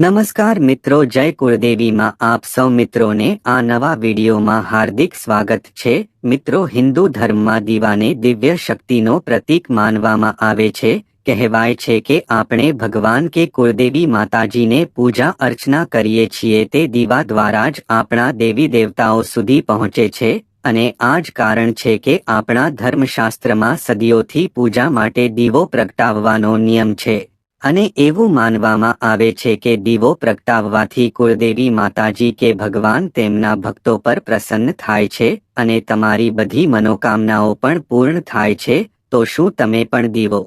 નમસ્કાર મિત્રો, જય કુળદેવીમાં આપ સૌ મિત્રોને આ નવા વિડીયોમાં હાર્દિક સ્વાગત છે. મિત્રો, હિન્દુ ધર્મમાં દીવાને દિવ્ય શક્તિનો પ્રતીક માનવામાં આવે છે. કહેવાય છે કે આપણે ભગવાન કે કુળદેવી માતાજીને પૂજા અર્ચના કરીએ છીએ તે દીવા દ્વારા જ આપણા દેવી દેવતાઓ સુધી પહોંચે છે. અને આ જ કારણ છે કે આપણા ધર્મશાસ્ત્રમાં સદીઓથી પૂજા માટે દીવો પ્રગટાવવાનો નિયમ છે. અને એવું માનવામાં આવે છે કે દીવો પ્રગટાવવાથી કુળદેવી માતાજી કે ભગવાન તેમના ભક્તો પર પ્રસન્ન થાય છે અને તમારી બધી મનોકામનાઓ પણ પૂર્ણ થાય છે, તો શું તમે પણ દીવો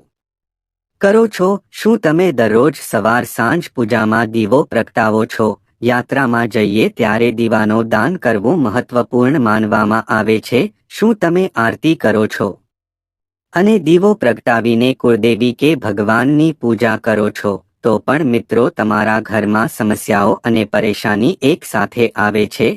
કરો છો? શું તમે દરરોજ સવાર સાંજ પૂજામાં દીવો પ્રગટાવો છો? યાત્રામાં જઈએ ત્યારે દીવાનો દાન કરવું મહત્વપૂર્ણ માનવામાં આવે છે. શું તમે આરતી કરો છો? અને દીવો પ્રગટાવીને કુળદેવી કે ભગવાનની પૂજા કરો છો, તો પણ મિત્રો તમારા ઘરમાં સમસ્યાઓ અને પરેશાની એક સાથે આવે છે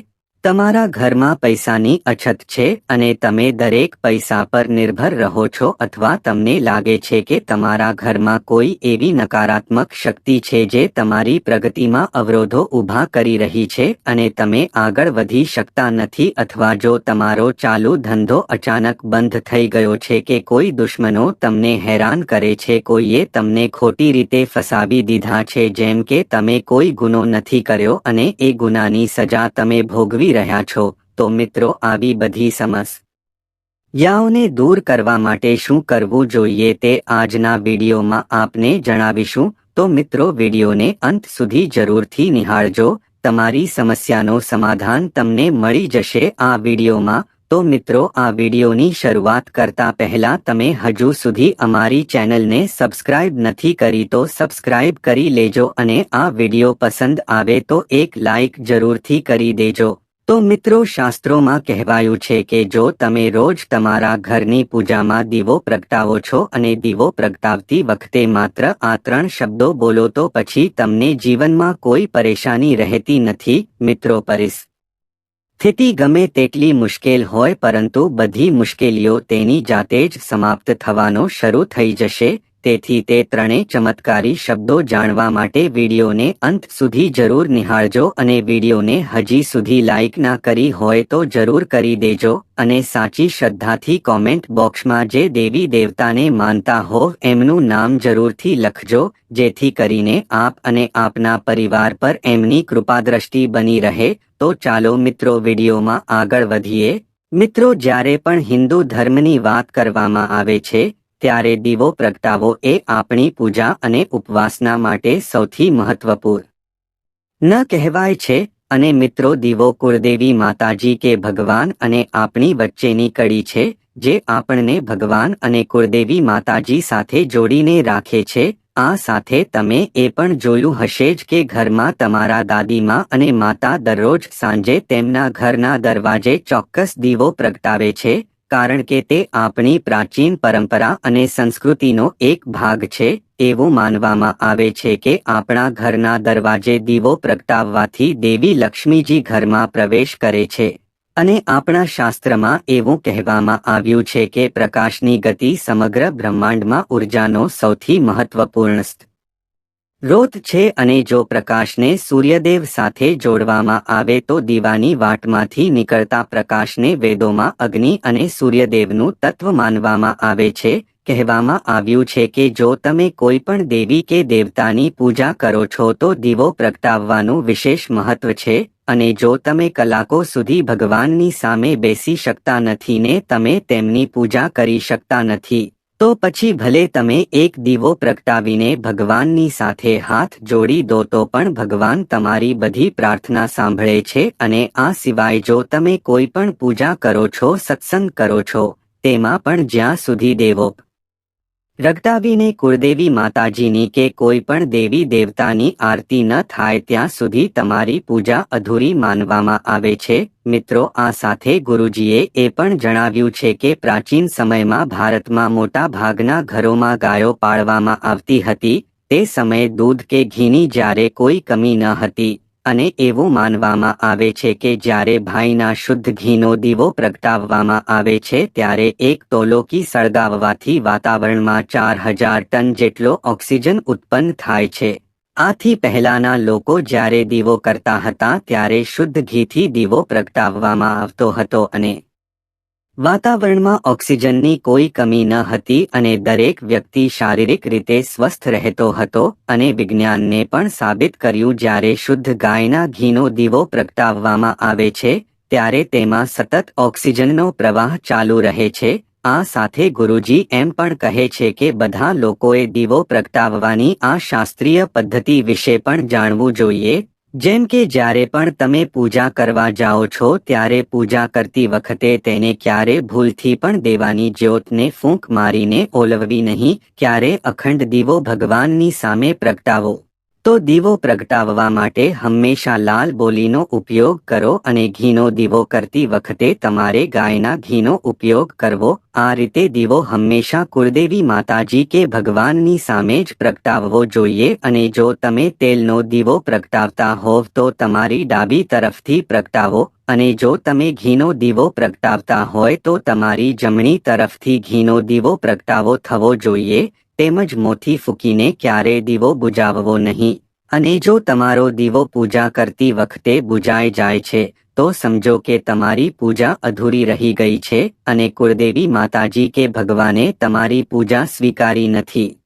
તમારા ઘરમાં પૈસાની અછત છે અને તમે દરેક પૈસા પર નિર્ભર રહો છો અથવા તમને લાગે છે કે તમારા ઘરમાં કોઈ એવી નકારાત્મક શક્તિ છે જે તમારી પ્રગતિમાં અવરોધો ઊભા કરી રહી છે અને તમે આગળ વધી શકતા નથી અથવા જો તમારો ચાલુ ધંધો અચાનક બંધ થઈ ગયો છે કે કોઈ દુશ્મનો તમને હેરાન કરે છે, કોઈએ તમને ખોટી રીતે ફસાવી દીધા છે જેમ કે તમે કોઈ ગુનો નથી કર્યો અને એ ગુનાની સજા તમે ભોગવી રહ્યા છો, તો મિત્રો આવી બધી સમસ્યાઓને દૂર કરવા માટે શું કરવું જોઈએ તે આજના વિડીયોમાં આપને જણાવીશું, તો મિત્રો વિડીયોને અંત સુધી જરૂરથી નિહાળજો, તમારી સમસ્યાનો સમાધાન તમને મળી જશે આ વિડીયોમાં. તો મિત્રો આ વિડીયોની શરૂઆત કરતા પહેલા તમે હજુ સુધી અમારી ચેનલને સબસ્ક્રાઇબ નથી કરી તો સબસ્ક્રાઇબ કરી લેજો અને આ વીડિયો પસંદ આવે તો એક લાઇક જરૂરથી કરી દેજો. તો મિત્રો શાસ્ત્રોમાં કહેવાયું છે કે જો તમે રોજ તમારા ઘરની પૂજામાં દીવો પ્રગટાવો છો અને દીવો પ્રગટાવતી વખતે માત્ર આ ત્રણ શબ્દો બોલો તો પછી તમને જીવનમાં કોઈ પરેશાની રહેતી નથી, મિત્રો પરિસ સ્થિતિ ગમે તેટલી મુશ્કેલ હોય પરંતુ બધી મુશ્કેલીઓ તેની જાતે જ સમાપ્ત થવાનો શરૂ થઈ જશે તેથી તે ત્રણે ચમત્કારી શબ્દો જાણવા માટે વિડીયોને અંત સુધી જરૂર નિહાળજો અને વિડીયોને હજી સુધી લાઇક ના કરી હોય તો જરૂર કરી દેજો અને સાચી શ્રદ્ધાથી કોમેન્ટ બોક્સમાં જે દેવી દેવતાને માનતા હો એમનું નામ જરૂરથી લખજો, જેથી કરીને આપ અને આપના પરિવાર પર એમની કૃપાદ્રષ્ટિ બની રહે. તો ચાલો મિત્રો વિડીયોમાં આગળ વધીએ. મિત્રો જ્યારે પણ હિન્દુ ધર્મની વાત કરવામાં આવે છે ત્યારે દીવો પ્રગટાવો એ આપણી પૂજા અને ઉપવાસના માટે સૌથી મહત્વપૂર્ણ. ન કહેવાય છે, અને મિત્રો, દીવો કુળદેવી માતાજી કે ભગવાન અને આપણી વચ્ચેની કડી છે, જે આપણને ભગવાન અને કુળદેવી માતાજી સાથે જોડીને રાખે છે, આ સાથે તમે એ પણ જોયું હશે જ કે ઘરમાં તમારા દાદીમાં અને માતા દરરોજ સાંજે તેમના ઘરના દરવાજે ચોક્કસ દીવો પ્રગટાવે છે કારણ કે તે આપણી પ્રાચીન પરંપરા અને સંસ્કૃતિનો એક ભાગ છે, એવું માનવામાં આવે છે કે આપણા ઘરના દરવાજે દીવો પ્રગટાવવાથી દેવી લક્ષ્મીજી ઘરમાં પ્રવેશ કરે છે. અને આપણા શાસ્ત્રમાં એવું કહેવામાં આવ્યું છે કે પ્રકાશની ગતિ સમગ્ર બ્રહ્માંડમાં ઉર્જાનો સૌથી મહત્વપૂર્ણ રોત છે અને જો પ્રકાશને સૂર્યદેવ સાથે જોડવામાં આવે તો દીવાની વાટમાંથી નીકળતા પ્રકાશને વેદોમાં અગ્નિ અને સૂર્યદેવનું તત્વ માનવામાં આવે છે. કહેવામાં આવ્યું છે કે જો તમે કોઈ પણ દેવી કે દેવતાની પૂજા કરો છો તો દીવો પ્રગટાવવાનું વિશેષ મહત્વ છે અને જો તમે કલાકો સુધી ભગવાનની સામે બેસી શકતા નથી ને તમે તેમની પૂજા કરી શકતા નથી. તો પછી ભલે તમે એક દીવો પ્રગટાવીને ભગવાનની સાથે હાથ જોડી દો તો પણ ભગવાન તમારી બધી પ્રાર્થના સાંભળે છે અને આ સિવાય જો તમે કોઈ પણ પૂજા કરો છો, સત્સંગ કરો છો, તેમાં પણ જ્યાં સુધી દેવો રગટાવીને કુળદેવી માતાજીની કે કોઈ પણ દેવી દેવતાની આરતી ન થાય ત્યાં સુધી તમારી પૂજા અધૂરી માનવામાં આવે છે. મિત્રો, આ સાથે ગુરુજીએ એ પણ જણાવ્યું છે કે પ્રાચીન સમયમાં ભારતમાં મોટા ભાગના ઘરોમાં ગાયો પાળવામાં આવતી હતી. તે સમયે દૂધ કે ઘીની જ્યારે કોઈ કમી ન હતી. અને એવું માનવામાં આવે છે કે જ્યારે ભાઈના શુદ્ધ ઘીનો દીવો પ્રગટાવવામાં આવે છે ત્યારે એક તોલોકી સળગાવવાથી વાતાવરણમાં ચાર હજાર ટન જેટલો ઓક્સિજન ઉત્પન્ન થાય છે. આથી પહેલાના લોકો જ્યારે દીવો કરતા હતા ત્યારે શુદ્ધ ઘીથી દીવો પ્રગટાવવામાં આવતો હતો અને વાતાવરણમાં ઓક્સિજનની કોઈ કમી ન હતી અને દરેક વ્યક્તિ શારીરિક રીતે સ્વસ્થ રહેતો હતો અને વિજ્ઞાનને પણ સાબિત કર્યું જ્યારે શુદ્ધ ગાયના ઘીનો દીવો પ્રગટાવવામાં આવે છે, ત્યારે તેમાં સતત ઓક્સિજનનો પ્રવાહ ચાલુ રહે છે. આ સાથે ગુરુજી એમ પણ કહે છે કે બધા લોકોએ દીવો પ્રગટાવવાની આ શાસ્ત્રીય પદ્ધતિ વિશે પણ જાણવું જોઈએ. જેમ કે જ્યારે પણ તમે પૂજા કરવા જાઓ છો, ત્યારે પૂજા કરતી વખતે તેને ક્યારે ભૂલથી પણ દેવાની જ્યોતને ફૂંક મારીને ઓલવવી નહીં, ક્યારે અખંડ દીવો ભગવાનની સામે પ્રગટાવો. તો દીવો પ્રગટાવવા માટે હંમેશા લાલ બોલીનો ઉપયોગ કરો અને ઘીનો દીવો કરતી વખતે તમારે ગાયના ઘીનો ઉપયોગ કરવો. આ રીતે દીવો હંમેશા કુળદેવી માતાજી કે ભગવાનની સામે જ પ્રગટાવવો જોઈએ અને જો તમે તેલનો દીવો પ્રગટાવતા હોવ તો તમારી ડાબી તરફથી પ્રગટાવો અને જો તમે ઘીનો દીવો પ્રગટાવતા હોય તો તમારી જમણી તરફથી ઘીનો દીવો પ્રગટાવો થવો જોઈએ. તેમજ મોથી ફૂકીને ક્યારે દીવો બુજાવવો નહીં. અને જો તમારો દીવો પૂજા કરતી વખતે બુજાઈ જાય છે, તો સમજો કે તમારી પૂજા અધૂરી રહી ગઈ છે અને કુળદેવી માતાજી કે ભગવાને તમારી પૂજા સ્વીકારી નથી.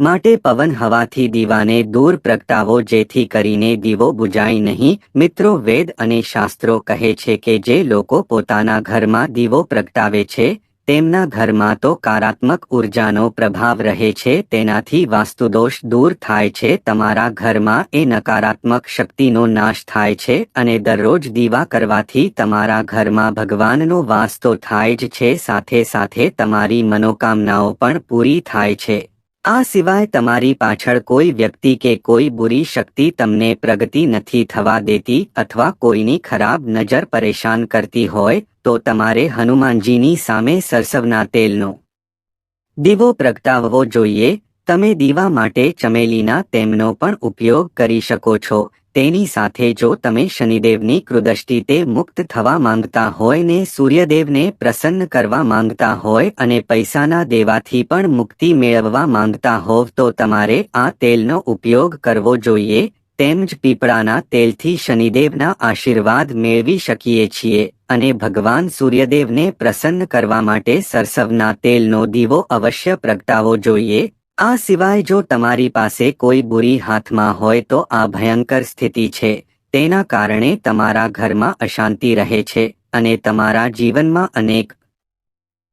માટે પવન હવાથી દીવાને દૂર પ્રગટાવો જેથી કરીને દીવો બુજાય નહીં. મિત્રો, વેદ અને શાસ્ત્રો કહે છે કે જે લોકો પોતાના ઘરમાં દીવો પ્રગટાવે છે તેમના ઘરમાં તો કારાત્મક ઉર્જાનો પ્રભાવ રહે છે, તેનાથી વાસ્તુદોષ દૂર થાય છે, તમારા ઘરમાં એ નકારાત્મક શક્તિનો નાશ થાય છે અને દરરોજ દીવા કરવાથી તમારા ઘરમાં ભગવાનનો વાસ તો થાય જ છે, સાથે સાથે તમારી મનોકામનાઓ પણ પૂરી થાય છે. આ સિવાય તમારી પાછળ કોઈ વ્યક્તિ કે કોઈ બુરી શક્તિ તમને પ્રગતિ નથી થવા દેતી અથવા કોઈની ખરાબ નજર પરેશાન કરતી હોય, તો તમારે હનુમાનજીની સામે સરસવના તેલનો દીવો પ્રગટાવવો જોઈએ. તમે દીવા માટે ચમેલીના તેમનો પણ ઉપયોગ કરી શકો છો. તેની સાથે જો તમે શનિદેવની કૃદષ્ટિ મુક્ત થવા માંગતા હોય ને સૂર્યદેવને પ્રસન્ન કરવા માંગતા હોય અને પૈસાના દેવાથી પણ મુક્તિ મેળવવા માંગતા હોવ તો તમારે આ તેલનો ઉપયોગ કરવો જોઈએ તેમજ પીપળાના તેલથી શનિદેવના આશીર્વાદ મેળવી શકીએ છીએ, અને ભગવાન સૂર્યદેવને પ્રસન્ન કરવા માટે સરસવના તેલનો દીવો અવશ્ય પ્રગટાવવો જોઈએ આ સિવાય જો તમારી પાસે કોઈ બુરી હાથમાં હોય તો આ ભયંકર સ્થિતિ છે. તેના કારણે તમારા ઘરમાં અશાંતિ રહે છે અને તમારા જીવનમાં અનેક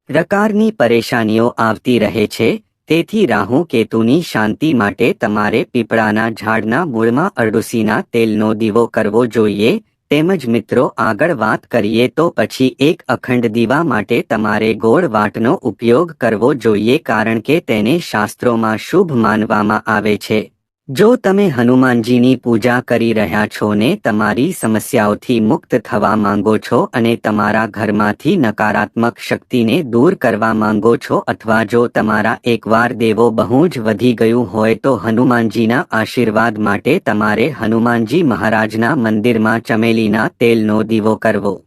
પ્રકારની પરેશાનીઓ આવતી રહે છે. તેથી રાહુ કેતુની શાંતિ માટે તમારે પીપળાના ઝાડના મૂળમાં અરડુસીના તેલનો દીવો કરવો જોઈએ. તેમજ મિત્રો, આગળ વાત કરીએ તો પછી એક અખંડ દીવા માટે તમારે ગોળ વાટનો ઉપયોગ કરવો જોઈએ કારણ કે તેને શાસ્ત્રોમાં શુભ માનવામાં આવે છે. જો તમે હનુમાનજીની પૂજા કરી રહ્યા છો ને તમારી સમસ્યાઓથી મુક્ત થવા માંગો છો અને તમારા ઘરમાંથી નકારાત્મક શક્તિને દૂર કરવા માંગો છો અથવા જો તમારા એકવાર દેવો બહુ જ વધી ગયું હોય તો હનુમાનજીના આશીર્વાદ માટે તમારે હનુમાનજી મહારાજના મંદિરમાં ચમેલીના તેલનો દીવો કરવો.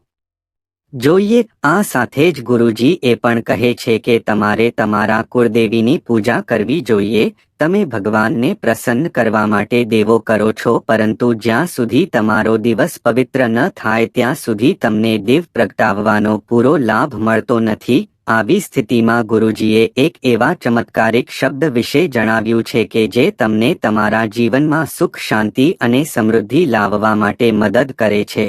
જોઈએ, આ સાથે જ ગુરુજી એ પણ કહે છે કે તમારે તમારા કુળદેવીની પૂજા કરવી જોઈએ. તમે ભગવાનને પ્રસન્ન કરવા માટે દેવો કરો છો, પરંતુ જ્યાં સુધી તમારો દિવસ પવિત્ર ન થાય, ત્યાં સુધી તમને દેવ પ્રગટાવવાનો પૂરો લાભ મળતો નથી. આવી સ્થિતિમાં ગુરુજીએ એક એવા ચમત્કારિક શબ્દ વિશે જણાવ્યું છે કે જે તમને તમારા જીવનમાં સુખ, શાંતિ અને સમૃદ્ધિ લાવવા માટે મદદ કરે છે.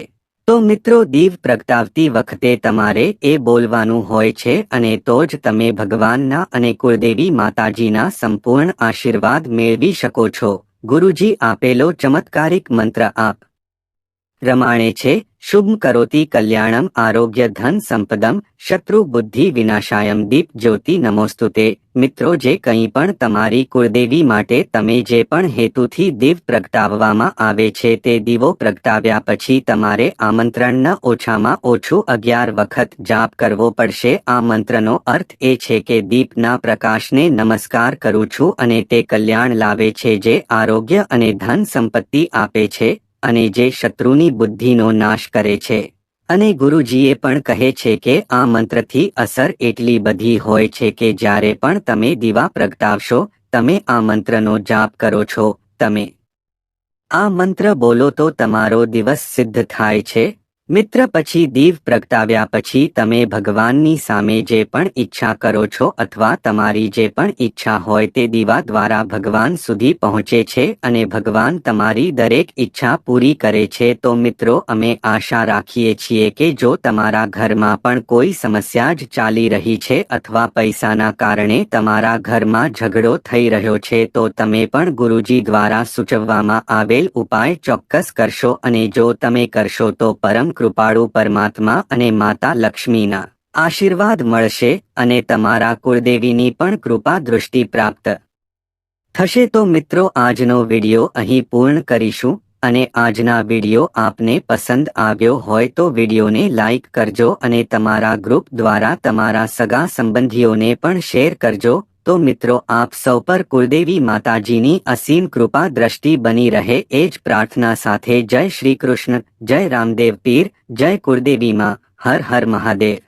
તો મિત્રો દીવ પ્રગટાવતી વખતે તમારે એ બોલવાનું હોય છે અને તો જ તમે ભગવાનના અને કુળદેવી માતાજીના સંપૂર્ણ આશીર્વાદ મેળવી શકો છો. ગુરુજી આપેલો ચમત્કારિક મંત્ર આપ રમાણે છે શુભ કરોતી કલ્યાણમ, આરોગ્ય ધન સંપદમ, શત્રુ બુદ્ધિ વિનાશાયમ, દીપ જ્યોતિ નમોસ્તુતે. મિત્રો, જે કંઈ પણ તમારી કુળદેવી માટે તમે જે પણ હેતુથી દીવ પ્રગટાવવામાં આવે છે તે દીવો પ્રગટાવ્યા પછી તમારે આમંત્રણના ઓછામાં ઓછું અગિયાર વખત જાપ કરવો પડશે. આ મંત્રનો અર્થ એ છે કે દીપના પ્રકાશને નમસ્કાર કરું છું અને તે કલ્યાણ લાવે છે જે આરોગ્ય અને ધન સંપત્તિ આપે છે. અને જે શત્રુની બુદ્ધિનો નાશ કરે છે. અને ગુરુજીએ પણ કહે છે કે આ મંત્રથી અસર એટલી બધી હોય છે કે જ્યારે પણ તમે દીવા પ્રગટાવશો, તમે આ મંત્રનો જાપ કરો છો, તમે. આ મંત્ર બોલો તો તમારો દિવસ સિદ્ધ થાય છે મિત્ર પછી દીવ પ્રગટાવ્યા પછી તમે ભગવાનની સામે જે પણ ઈચ્છા કરો છો અથવા તમારી જે પણ ઈચ્છા હોય તે દીવા દ્વારા ભગવાન સુધી પહોંચે છે અને ભગવાન તમારી દરેક ઈચ્છા પૂરી કરે છે, તો મિત્રો અમે આશા રાખીએ છીએ કે જો તમારા ઘરમાં પણ કોઈ સમસ્યા જ ચાલી રહી છે અથવા પૈસાના કારણે તમારા ઘરમાં ઝઘડો થઈ રહ્યો છે, તો તમે પણ ગુરુજી દ્વારા સૂચવવામાં આવેલ ઉપાય ચોક્કસ કરશો અને જો તમે કરશો તો પરમ કૃપાળુ પરમાત્મા અને માતા લક્ષ્મીના આશીર્વાદ મળશે અને તમારા કુળદેવીની પણ કૃપા દૃષ્ટિ પ્રાપ્ત. થશે તો મિત્રો આજનો વિડિયો અહીં પૂર્ણ કરીશું અને આજના વિડિયો આપને પસંદ આવ્યો હોય તો વિડિયોને લાઇક કરજો અને તમારા ગ્રુપ દ્વારા તમારા સગા સંબંધીઓને પણ શેર કરજો તો મિત્રો, આપ સૌ પર કુલદેવી માતાજીની અસીમ કૃપા દ્રષ્ટિ બની રહે, એ જ પ્રાર્થના સાથે જય શ્રી કૃષ્ણ, જય રામદેવ પીર, જય કુળદેવી માં, હર હર મહાદેવ.